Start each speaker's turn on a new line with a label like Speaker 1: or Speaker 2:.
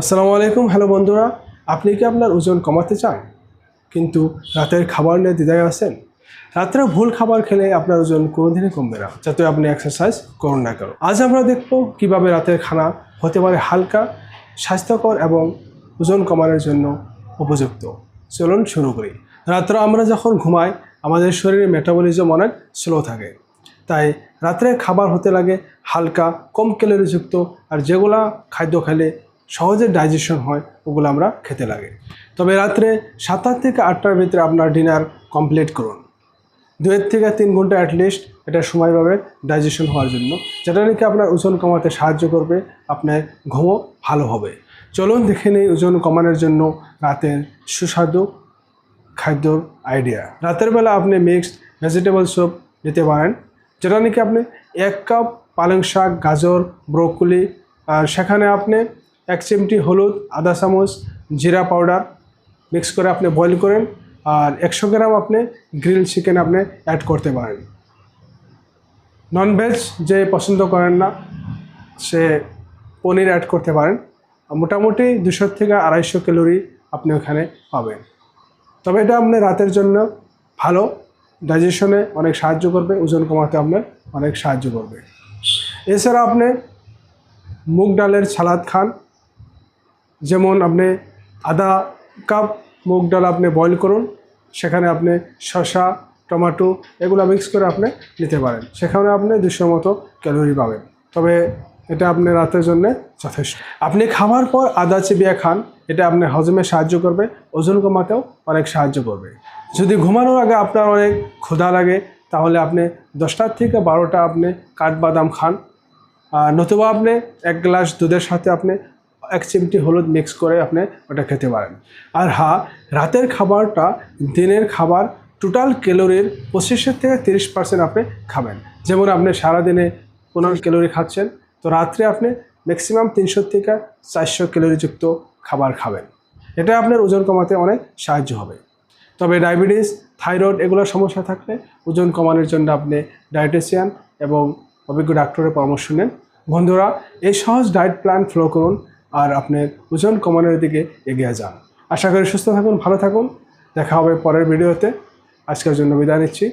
Speaker 1: আসসালামু আলাইকুম, হ্যালো বন্ধুরা। আপনি কি আপনার ওজন কমাতে চান? কিন্তু রাতের খাবার নিয়ে দ্বিধায় আছেন? রাত্রে ভুল খাবার খেলে আপনার ওজন কোনোদিনই কমবে না, যাতে আপনি এক্সারসাইজ করুন না কেন। আজ আমরা দেখব কীভাবে রাতের খানা হতে পারে হালকা, স্বাস্থ্যকর এবং ওজন কমানোর জন্য উপযুক্ত। চলুন শুরু করি। রাত্রে আমরা যখন ঘুমাই, আমাদের শরীরে মেটাবলিজম অনেক স্লো থাকে। তাই রাত্রে খাবার হতে লাগে হালকা, কম ক্যালোরিযুক্ত আর যেগুলা খাদ্য খেলে সহজে ডাইজেশন হয়, ওগুলো আমরা খেতে লাগে। তবে রাত্রে সাতটার থেকে আটটার ভিতরে আপনার ডিনার কমপ্লিট করুন। দুয়ের থেকে তিন ঘণ্টা অ্যাটলিস্ট এটা সময় পাবে ডাইজেশন হওয়ার জন্য, যেটা নাকি আপনার ওজন কমাতে সাহায্য করবে, আপনার ঘুমও ভালো হবে। চলুন দেখে নিই ওজন কমানোর জন্য রাতের সুস্বাদু খাদ্যর আইডিয়া রাতের বেলা আপনি মিক্সড ভেজিটেবল স্যুপ নিতে পারেন, যেটা নাকি আপনি এক কাপ পালং শাক, গাজর ব্রোকলি আর সেখানে আপনি এক চিমটি হলুদ, আদা চামচ, জিরা পাউডার। মিক্স করে আপনি বয়েল করেন আর একশো গ্রাম আপনি গ্রিল চিকেন আপনি অ্যাড করতে পারেন। ননভেজ যে পছন্দ করেন না, সে পনির অ্যাড করতে পারেন। মোটামুটি দুশো থেকে আড়াইশো ক্যালোরি আপনি ওখানে পাবেন। তবে এটা আপনার রাতের জন্য ভালো। ডাইজেশনে অনেক সাহায্য করবে, ওজন কমাতে আপনার অনেক সাহায্য করবে। এছাড়া আপনি মুগ ডালের সালাদ খান। যেমন আপনি আধা কাপ মুগ ডাল আপনি বয়েল করুন, সেখানে আপনি শসা, টমেটো এগুলো মিক্স করে আপনি নিতে পারেন। সেখানে আপনি দুশো মতো ক্যালোরি পাবেন। তবে এটা আপনি রাতের জন্য যথেষ্ট। আপনি খাওয়ার পর আদা চিবিয়া খান, এটা আপনি হজমে সাহায্য করবে, ওজন কমাতেও অনেক সাহায্য করবে। যদি ঘুমানোর আগে আপনার অনেক ক্ষুধা লাগে, তাহলে আপনি দশটার থেকে বারোটা আপনি কাঠবাদাম খান। নতুবা আপনি এক গ্লাস দুধের সাথে আপনি এক চিমটি হলুদ মিক্স করে আপনি ওটা খেতে পারেন। আর হ্যাঁ রাতের খাবারটা দিনের খাবার টোটাল ক্যালোরির পঁচিশের থেকে তিরিশ পার্সেন্ট আপনি খাবেন। যেমন আপনি সারাদিনে পনেরো ক্যালোরি খাচ্ছেন, তো রাত্রে আপনি ম্যাক্সিমাম তিনশো থেকে চারশো ক্যালোরিযুক্ত খাবার খাবেন। এটা আপনার ওজন কমাতে অনেক সাহায্য হবে। তবে ডায়াবেটিস থাইরয়েড এগুলোর সমস্যা থাকলে ওজন কমানোর জন্য আপনি ডায়েটিশিয়ান এবং অভিজ্ঞ ডাক্তারের পরামর্শ নেন। বন্ধুরা, এই সহজ ডায়েট প্ল্যান ফলো করুন। আর আপনার ওজন কমানোর দিকে এগিয়ে যান। আশা করি সুস্থ থাকুন, ভালো থাকুন। দেখা হবে পরের ভিডিওতে। আজকের জন্য বিদায় নিচ্ছি।